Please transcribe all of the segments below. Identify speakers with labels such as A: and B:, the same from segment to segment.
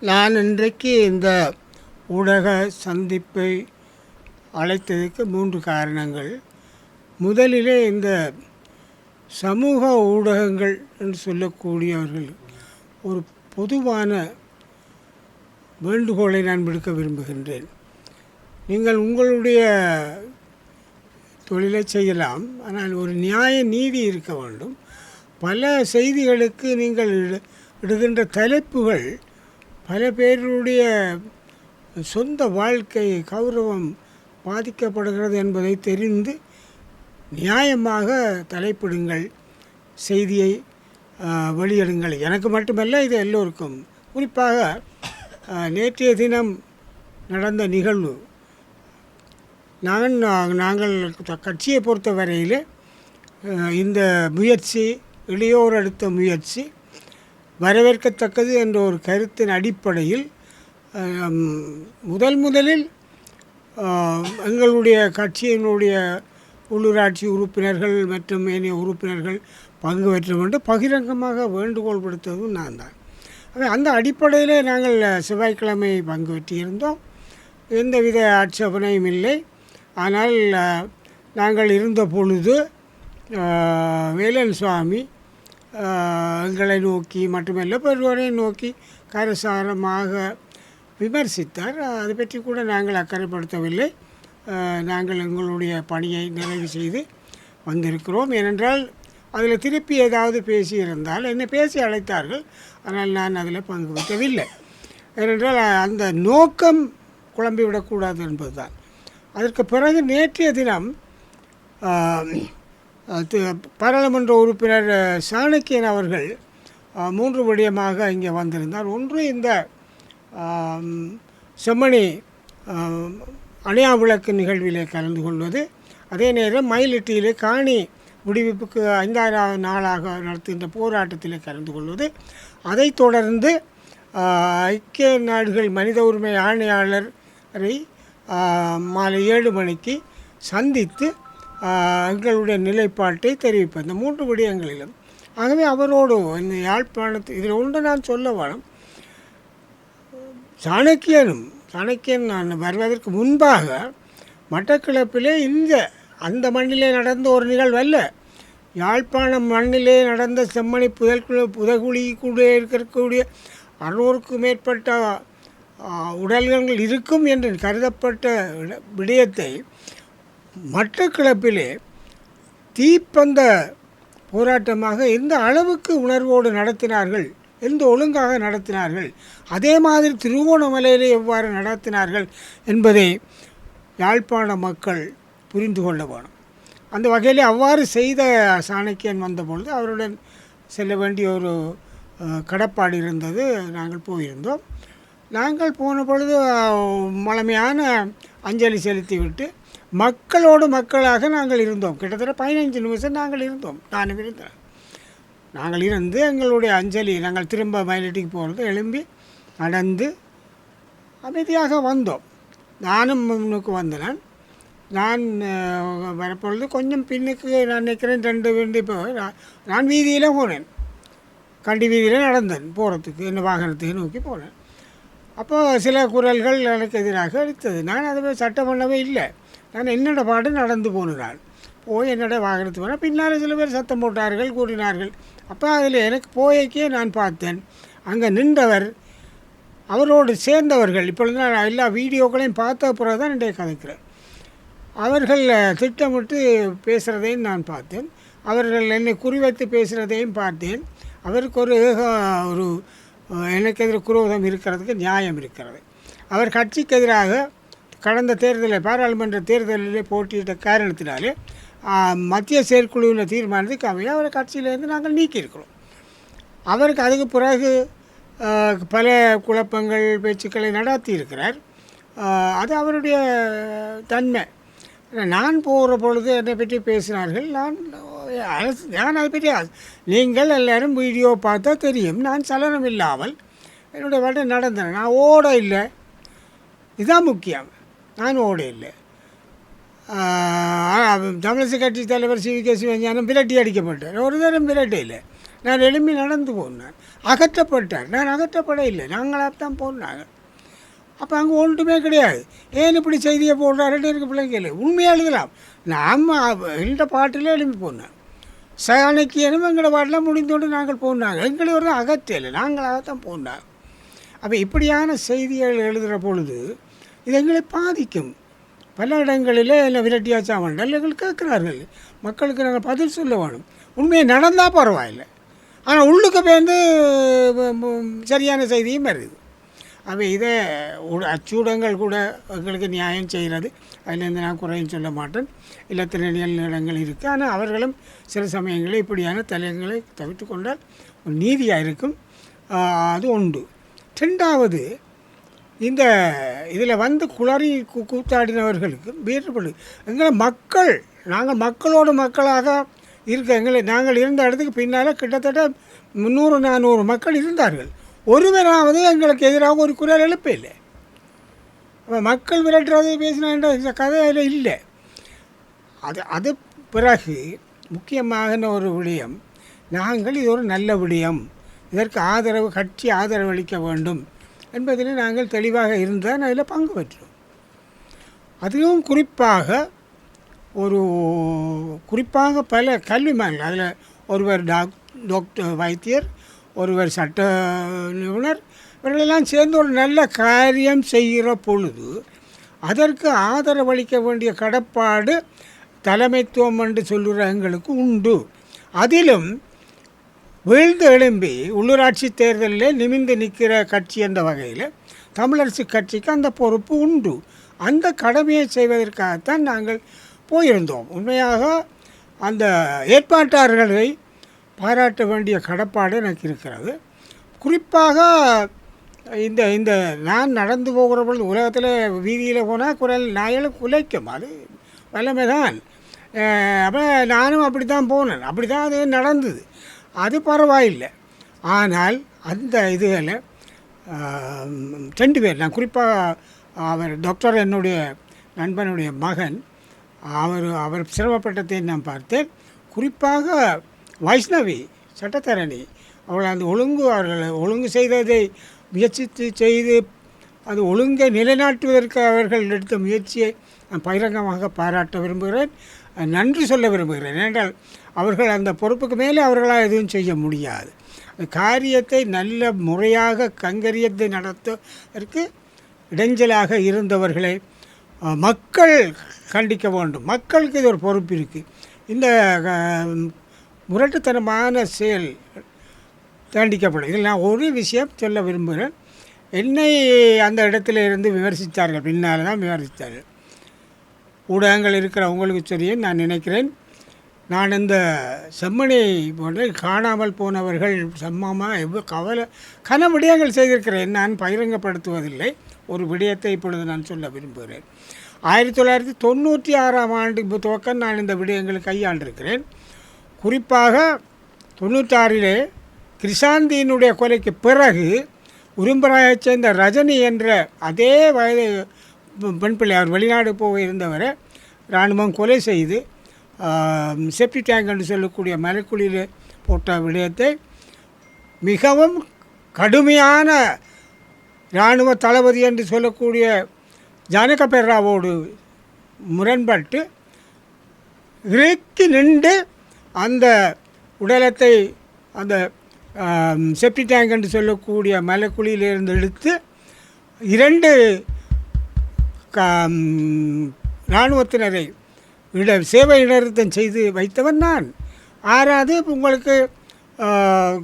A: நான் இன்றைக்கு இந்த ஊடக சந்திப்பை அழைத்ததுக்கு மூன்று காரணங்கள். முதலிலே இந்த சமூக ஊடகங்கள் என்று சொல்லக்கூடியவர்கள் ஒரு பொதுவான வேண்டுகோளை நான் விடுக்க விரும்புகின்றேன். நீங்கள் உங்களுடைய தொழிலை செய்யலாம். ஆனால் ஒரு நியாய நீதி இருக்க வேண்டும். பல செய்திகளுக்கு நீங்கள் இடு- இடுகின்ற தலைப்புகள் பல பேருடைய சொந்த வாழ்க்கை கௌரவம் பாதிக்கப்படுகிறது என்பதை தெரிந்து நியாயமாக தலைப்பிடுங்கள். செய்தியை வெளியிடுங்கள். எனக்கு மட்டுமல்ல இது எல்லோருக்கும். குறிப்பாக நேற்றைய தினம் நடந்த நிகழ்வு. நான் நாங்கள் த- கட்சியை பொறுத்த வரையில் இந்த முயற்சி இளையோர் எடுத்த முயற்சி வரவேற்கத்தக்கது என்ற ஒரு கருத்தின் அடிப்படையில் முதல் முதலில் எங்களுடைய கட்சியினுடைய உள்ளூராட்சி உறுப்பினர்கள் மற்றும் ஏனைய உறுப்பினர்கள் பங்கு பெற்ற வேண்டும் பகிரங்கமாக வேண்டுகோள் விடுத்ததும் நான் தான். அந்த அடிப்படையில் நாங்கள் செவ்வாய்க்கிழமை பங்கு பெற்றிருந்தோம். எந்தவித ஆட்சேபனையும் இல்லை. ஆனால் நாங்கள் இருந்த பொழுது வேலன் சுவாமி எங்களை நோக்கி மட்டுமல்ல பெருவரை நோக்கி கரசாரமாக விமர்சித்தார். அதை பற்றி கூட நாங்கள் அக்கறைப்படுத்தவில்லை. நாங்கள் எங்களுடைய பணியை நிறைவு செய்து வந்திருக்கிறோம். ஏனென்றால் அதில் திருப்பி ஏதாவது பேசியிருந்தால் என்னை பேசி அழைத்தார்கள். ஆனால் நான் அதில் பங்கு பெற்றவில்லை ஏனென்றால் அந்த நோக்கம் குழம்பிவிடக்கூடாது என்பதுதான். அதற்கு பிறகு நேற்றைய தினம் பாராளுமன்ற உறுப்பினர் சாணக்கியன் அவர்கள் மூன்று விடயமாக இங்கே வந்திருந்தார். ஒன்று இந்த செம்மணி அணையா விளக்கு நிகழ்விலே கலந்து கொள்வது. அதே நேரம் மயிலிட்டியிலே காணி விடுவிப்புக்கு ஐந்தாயிரம் நாளாக நடத்துகின்ற போராட்டத்தில் கலந்து கொள்வது. அதைத் தொடர்ந்து ஐக்கிய நாடுகள் மனித உரிமை ஆணையாளரை மாலை ஏழு மணிக்கு சந்தித்து எங்களுடைய நிலைப்பாட்டை தெரிவிப்பேன் இந்த மூன்று விடயங்களிலும். ஆகவே அவரோடு இந்த யாழ்ப்பாணத்து இதில் ஒன்று நான் சொல்ல வேணும் சாணக்கியனும் சாணக்கியன் நான் வருவதற்கு முன்பாக மட்டக்கிழப்பிலே இந்த அந்த மண்ணிலே நடந்த ஒரு நிகழ்வு அல்ல யாழ்ப்பாணம் மண்ணிலே நடந்த செம்மணி புதற்குழு புதகுழிக்குள்ளே இருக்கக்கூடிய அறுநூறுக்கும் மேற்பட்ட உடல்கள் இருக்கும் என்று கருதப்பட்ட விட- விடயத்தை மட்டக்களப்பிலே தீப்பந்த போராட்டமாக எந்த அளவுக்கு உணர்வோடு நடத்தினார்கள் எந்த ஒழுங்காக நடத்தினார்கள் அதே மாதிரி திருவோணமலையிலே எவ்வாறு நடத்தினார்கள் என்பதை யாழ்ப்பாண மக்கள் புரிந்து கொள்ள வேணும். அந்த வகையில் அவ்வாறு செய்த சாணக்கியன் வந்தபொழுது அவருடன் செல்ல வேண்டிய ஒரு கடப்பாடு இருந்தது. நாங்கள் போயிருந்தோம். நாங்கள் போன பொழுது அஹ், அஞ்சலி செலுத்திவிட்டு மக்களோடு மக்களாக நாங்கள் இருந்தோம். கிட்டத்தட்ட பதினைஞ்சு நிமிஷம் நாங்கள் இருந்தோம். நானும் இருந்தேன். நாங்கள் இருந்து எங்களுடைய அஞ்சலி நாங்கள் திரும்ப மயிலட்டிக்கு போகிறது எழும்பி நடந்து அமைதியாக வந்தோம். நானும் முன்னுக்கு வந்தேன். நான் வரப்பொழுது கொஞ்சம் பின்னுக்கு நான் நினைக்கிறேன் ரெண்டு வீண்டு இப்போ நான் வீதியில் போனேன். கண்டி வீதியில் நடந்தேன். போகிறதுக்கு என்ன வாகனத்துக்கு நோக்கி போனேன். அப்போ சில குரல்கள் எனக்கு எதிராக அளித்தது. நான் அதை சட்டம் பண்ணவே இல்லை. நான் என்னோட பாடு நடந்து போனேன் போய் என்னோட வாகனத்து போனால் பின்னால் சில பேர் சத்தம் போட்டார்கள் கூறினார்கள். அப்போ அதில் எனக்கு போயக்கே நான் பார்த்தேன். அங்கே நின்றவர் அவரோடு சேர்ந்தவர்கள். இப்பொழுது நான் எல்லா வீடியோக்களையும் பார்த்த பிறகு தான் இன்றைய கதைக்கிறேன் அவர்கள் திட்டமிட்டு பேசுகிறதையும் நான் பார்த்தேன். அவர்கள் என்னை குறிவைத்து பேசுகிறதையும் பார்த்தேன். அவருக்கு ஒரு ஒரு எனக்கு எதிர குரோதம் இருக்கிறதுக்கு நியாயம் இருக்கிறது. அவர் கட்சிக்கு எதிராக கடந்த தேர்தலில் பாராளுமன்ற தேர்தலிலே போட்டியிட்ட காரணத்தினாலே மத்திய செயற்குழுவில் தீர்மானத்துக்கு அமைய அவரை கட்சியிலேருந்து நாங்கள் நீக்கியிருக்கிறோம். அவருக்கு அதுக்கு பிறகு பல குழப்பங்கள் பேச்சுக்களை நடத்தி இருக்கிறார் அது அவருடைய தன்மை. நான் போகிற பொழுது என்னை பற்றி பேசினார்கள். நான் அரசு- நான் அதை பற்றி நீங்கள் எல்லாரும் வீடியோ பார்த்தா தெரியும். நான் சலனம் இல்லாமல் என்னுடைய வாழ்க்கை நடந்தேன். நான் ஓட இல்லை. இதுதான் முக்கியம். நான் ஓட இல்லை. தமிழிசை கட்சி தலைவர் சி. வி. கே. சிவஞானம் விரட்டி அடிக்கப்பட்டார் ஒரு தரம் விரட்டி இல்லை. நான் எழும்பி நடந்து போனேன் அகற்றப்பட்டார். நான் அகற்றப்பட இல்லை. நாங்களாக தான் போனாங்க. அப்போ அங்கே ஒன்றுமே கிடையாது. ஏன் இப்படி செய்தியை போடுறாருன்னு எனக்கு பிள்ளைங்க இல்லை உண்மையாக எழுதலாம். நாம் எந்த பாட்டிலே எழுப்பி போனேன் சாணக்கியனும் எங்களை பாட்டில் முடிந்தோடு நாங்கள் போனாங்க. எங்களை ஒரு அகத்தியல் நாங்களாகத்தான் போனாங்க அப்போ இப்படியான செய்திகள் எழுதுகிற பொழுது இது எங்களை பாதிக்கும். பல இடங்களில் என்ன விரட்டியாச்சா வேண்டாம் எங்கள் கேட்குறார்கள். மக்களுக்கு நாங்கள் பதில் சொல்ல வேணும். உண்மையை நடந்தால் பரவாயில்லை. ஆனால் உள்ளுக்கு வந்து சரியான செய்தியும் வருது. அவை இதை அச்சூடங்கள் கூட எங்களுக்கு நியாயம் செய்கிறது அதிலேருந்து நான் குறையும் சொல்ல மாட்டேன். இல்லத்திரணியல் நிலங்கள் இருக்குது ஆனால் அவர்களும் சில சமயங்களில் இப்படியான தலையங்களை தவிர்த்து கொண்டால் நீதியாக இருக்கும். அது உண்டு. ரெண்டாவது இந்த இதில் வந்து குளறி கூ கூத்தாடினவர்களுக்கு வேறுபடு எங்களை மக்கள் நாங்கள் மக்களோடு மக்களாக இருக்க எங்களை நாங்கள் இருந்த இடத்துக்கு பின்னால் கிட்டத்தட்ட முந்நூறு நானூறு மக்கள் இருந்தார்கள். ஒருவராவது எங்களுக்கு எதிராக ஒரு குரல் எழுப்ப இல்லை. மக்கள் விரட்டுறது பேசின இந்த கதையில் அதில் இல்லை. அது அது பிறகு முக்கியமான ஒரு விடயம்? நாங்கள் இது ஒரு நல்ல விடயம். இதற்கு ஆதரவு கட்சி ஆதரவு அளிக்க வேண்டும் என்பதில் நாங்கள் தெளிவாக இருந்தால் அதில் பங்கு பெற்றோம். அதுவும் குறிப்பாக ஒரு குறிப்பாக பல கல்விமான்கள் அதில் ஒருவர் டாக் டாக்டர் வைத்தியர் ஒருவர் சட்ட நிபுணர் இவர்களெல்லாம் சேர்ந்து ஒரு நல்ல காரியம் செய்கிற பொழுது அதற்கு ஆதரவளிக்க வேண்டிய கடப்பாடு தலைமைத்துவம் என்று சொல்லுகிற எங்களுக்கு உண்டு. அதிலும் வீழ்ந்து எழும்பி உள்ளூராட்சி தேர்தலில் நிமிந்து நிற்கிற கட்சி என்ற வகையில் தமிழரசு கட்சிக்கு அந்த பொறுப்பு உண்டு. அந்த கடமையை செய்வதற்காகத்தான் நாங்கள் போயிருந்தோம். உண்மையாக அந்த ஏற்பாட்டாளர்களை பாராட்ட வேண்டிய கடப்பாடு எனக்கு இருக்கிறது. குறிப்பாக இந்த இந்த நான் நடந்து போகிற பொழுது உலகத்தில் வீதியில் போனால் குரல் நாய்களும் குலைக்கும் அது வல்லமை தான் அப்போ நானும் அப்படி தான் போனேன். அப்படி தான் அது நடந்தது. அது பரவாயில்லை. ஆனால் அந்த இதில் ரெண்டு பேர் நான் குறிப்பாக அவர் டாக்டர் என்னுடைய நண்பனுடைய மகன் அவர் அவர் சிரமப்பட்டதை நான் பார்த்தேன். குறிப்பாக வைஷ்ணவி சட்டத்தரணி அவள் அந்த ஒழுங்கு அவர்களை ஒழுங்கு செய்ததை முயற்சித்து செய்து அது ஒழுங்கை நிலைநாட்டுவதற்கு அவர்கள் எடுத்த முயற்சியை நான் பகிரங்கமாக பாராட்ட விரும்புகிறேன். நன்றி சொல்ல விரும்புகிறேன். ஏனென்றால் அவர்கள் அந்த பொறுப்புக்கு மேலே அவர்களால் எதுவும் செய்ய முடியாது. அந்த காரியத்தை நல்ல முறையாக கங்கரியத்தை நடத்துவதற்கு இடைஞ்சலாக இருந்தவர்களை மக்கள் கண்டிக்க வேண்டும். மக்களுக்கு இது ஒரு பொறுப்பு இருக்குது இந்த முரட்டுத்தனமான செயல் தண்டிக்கப்படும். இதில் நான் ஒரு விஷயம் சொல்ல விரும்புகிறேன். என்னை அந்த இடத்துல இருந்து விமர்சித்தார்கள். பின்னால் தான் விமர்சித்தார்கள். ஊடகங்கள் இருக்கிற உங்களுக்கு தெரியும் நான் நினைக்கிறேன். நான் இந்த செம்மணி போன்ற காணாமல் போனவர்கள் சம்மமாக எவ்வளோ கவலை கன விடயங்கள் செய்திருக்கிறேன். நான் பகிரங்கப்படுத்துவதில்லை. ஒரு விடயத்தை இப்பொழுது நான் சொல்ல விரும்புகிறேன். ஆயிரத்தி தொள்ளாயிரத்தி தொண்ணூற்றி ஆறாம் ஆண்டு துவக்கம் நான் இந்த விடயங்களை கையாண்டிருக்கிறேன். குறிப்பாக தொண்ணூற்றாறிலே கிருஷாந்தியினுடைய கொலைக்கு பிறகு உரும்பராயைச் சேர்ந்த ரஜினி என்ற அதே வயது பெண் பிள்ளை அவர் வெளிநாடு போக இருந்தவரை இராணுவம் கொலை செய்து செப்டி டேங்க் என்று சொல்லக்கூடிய மலைக்குழியில் போட்ட விடயத்தை மிகவும் கடுமையான இராணுவ தளபதி என்று சொல்லக்கூடிய ஜானக பெர்ராவோடு முரண்பட்டு இறுக்கி நின்று அந்த உடலத்தை அந்த செப்டி டேங்க் என்று சொல்லக்கூடிய மலைக்குழியிலிருந்து எடுத்து இரண்டு க- இராணுவத்தினரை இட சேவை நிறுத்தம் செய்து வைத்தவன் நான். ஆறாவது உங்களுக்கு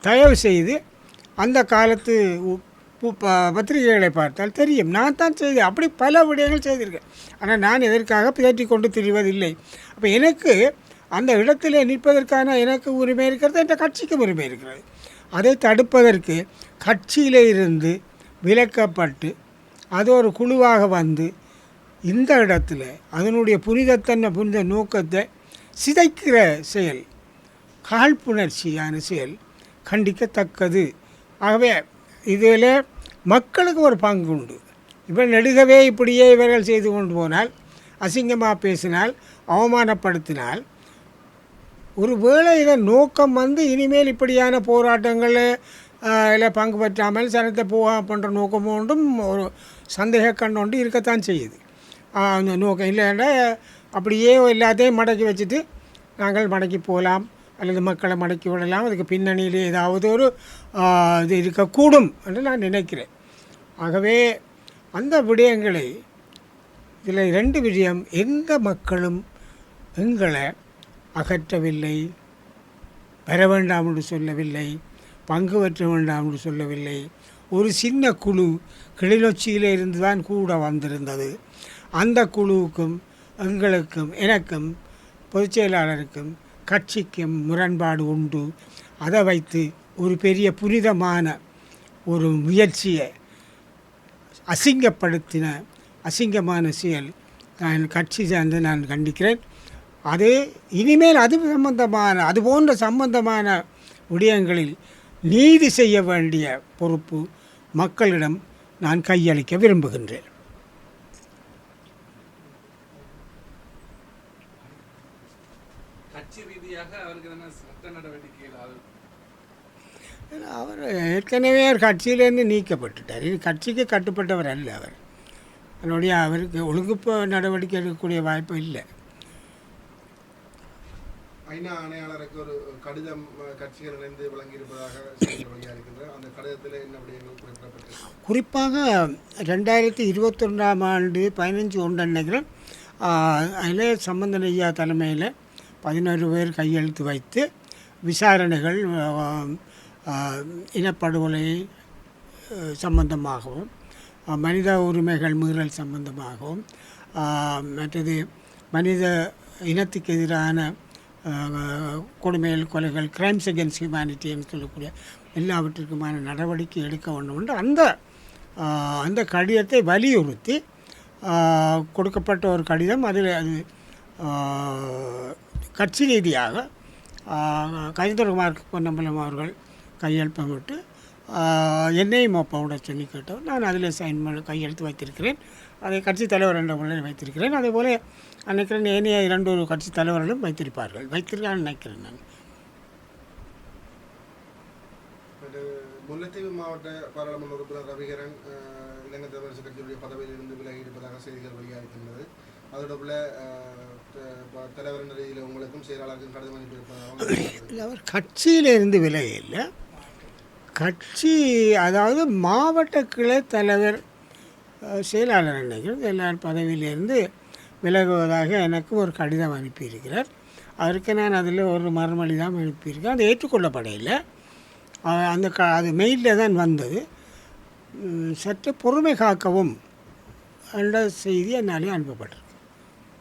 A: தயவு செய்து அந்த காலத்து பு- ப- பத்திரிகைகளை பார்த்தால் தெரியும். நான் தான் செய்தேன் அப்படி பல விடயங்கள் செய்திருக்கேன். ஆனால் நான் எதற்காக பேட்டி கொண்டு திரிவதில்லை? அப்போ எனக்கு அந்த இடத்திலே நிற்பதற்கான எனக்கு உரிமை இருக்கிறது என்ற கட்சிக்கும் உரிமை இருக்கிறது. அதை தடுப்பதற்கு கட்சியிலே இருந்து விலக்கப்பட்டு அது ஒரு குழுவாக வந்து இந்த இடத்துல அதனுடைய புனிதத்தன்மை புனித நோக்கத்தை சிதைக்கிற செயல் காழ்ப்புணர்ச்சியான செயல் கண்டிக்கத்தக்கது. ஆகவே இதில் மக்களுக்கு ஒரு பங்கு உண்டு. இவன் நெடுகவே இப்படியே இவர்கள் செய்து கொண்டு போனால் அசிங்கமாக பேசினால் அவமானப்படுத்தினால் ஒரு வேளை இதன் நோக்கம் வந்து இனிமேல் இப்படியான போராட்டங்கள் இல்லை பங்கு பற்றாமல் சனத்தை போக பண்ணுற நோக்கம் ஒன்றும் ஒரு சந்தேக கண் ஒன்று இருக்கத்தான் செய்யுது. அந்த நோக்கம் இல்லைன்னா அப்படியே எல்லாத்தையும் மடக்கி வச்சுட்டு நாங்கள் மடக்கி போகலாம் அல்லது மக்களை மடக்கி விடலாம் அதுக்கு பின்னணியில் ஏதாவது ஒரு இது இருக்கக்கூடும் என்று நான் நினைக்கிறேன். ஆகவே அந்த விடயங்களை இதில் ரெண்டு விஷயம் எந்த மக்களும் எங்களை அகற்றவில்லை. பெற வேண்டாம் என்று சொல்லவில்லை. பங்கு பெற்ற வேண்டாம் என்று சொல்லவில்லை. ஒரு சின்ன குழு கிளிநொச்சியிலே இருந்து தான் கூட வந்திருந்தது. அந்த குழுவுக்கும் எங்களுக்கும் எனக்கும் பொதுச் செயலாளருக்கும் கட்சிக்கும் முரண்பாடு உண்டு. அதை வைத்து ஒரு பெரிய புனிதமான ஒரு முயற்சியை அசிங்கப்படுத்தின அசிங்கமான செயல் நான் கட்சி சார்ந்து நான் கண்டிக்கிறேன். அது இனிமேல் அது சம்பந்தமான அது போன்ற சம்பந்தமான விடயங்களில் நீதி செய்ய வேண்டிய பொறுப்பு மக்களிடம் நான் கையளிக்க விரும்புகின்றேன். அவர் ஏற்கனவே அவர் கட்சியிலேருந்து நீக்கப்பட்டுட்டார். இது கட்சிக்கு கட்டுப்பட்டவர் அல்ல அவர். அதனுடைய அவருக்கு ஒழுங்குப்பு நடவடிக்கை எடுக்கக்கூடிய வாய்ப்பு இல்லை.
B: ஐநா ஆணையாளருக்கு ஒரு கடிதம் அஹ், கட்சிகள் இணைந்து வழங்கியிருப்பதாக செய்திகள் அந்த கடிதத்தில் என்ன விடயங்கள் குறிப்பிடப்பட்டிருக்கு?
A: குறிப்பாக ரெண்டாயிரத்தி இருபத்தொன்றாம் ஆண்டு பதினஞ்சு ஒன்று நினைக்கிறேன் அதில் சம்பந்தன் ஐயா தலைமையில் பதினோரு பேர் கையெழுத்து வைத்து விசாரணைகள் இனப்படுகொலை சம்பந்தமாகவும் மனித உரிமைகள் மீறல் சம்பந்தமாகவும் மற்றது மனித இனத்துக்கு எதிரான கொடுமைகள் கொலைகள் கிரைம்ஸ் அகேன்ஸ்ட் ஹியூமனிட்டின்னு சொல்லக்கூடிய எல்லாவற்றிற்குமான நடவடிக்கை எடுக்க வேண்டும் என்று அந்த அந்த கடிதத்தை வலியுறுத்தி கொடுக்கப்பட்ட ஒரு கடிதம். அதில் அது கட்சி ரீதியாக கஜேந்திரகுமார் பொன்னம்பலம் அவர்கள் கையெழுப்பமிட்டு என்னையும் ஒப்பவிட சொல்லி கேட்டவர் நான் அதில் சைன் பண்ணி கையெழுத்து வைத்திருக்கிறேன். அதை கட்சி தலைவர் என்ற முறையில் வைத்திருக்கிறேன். அதே போல் நினைக்கிறேன் ஏனைய இரண்டு ஒரு கட்சி தலைவர்களும் வைத்திருப்பார்கள். வைத்திருக்கான்னு நினைக்கிறேன் நான்.
B: முல்லைத்தீவு மாவட்ட பாராளுமன்ற உறுப்பினர் ரவிகரன் இலங்கை தமிழரசு கட்சியுடைய பதவியில் இருந்து விலகி இருப்பதாக செய்திகள் வெளியாக இருக்கின்றது அதோட தலைவர் நிலையில் உங்களுக்கும் செயலாளருக்கும் கடிதம் அனுப்பியிருப்பதாக
A: இல்லை அவர் கட்சியில இருந்து விலகல கட்சி அதாவது மாவட்ட கிளை தலைவர் செயலாளர் நினைக்கிறேன் செயலாளர் பதவியிலிருந்து விலகுவதாக எனக்கு ஒரு கடிதம் அனுப்பியிருக்கிறார். அதற்கு நான் அதில் ஒரு மறுமொழி தான் அனுப்பியிருக்கேன். அது ஏற்றுக்கொள்ளப்படையில்லை அந்த க அது மெயிலில் தான் வந்தது. சற்று பொறுமை காக்கவும் என்ற செய்தி என்னாலே அனுப்பப்பட்டிருக்கு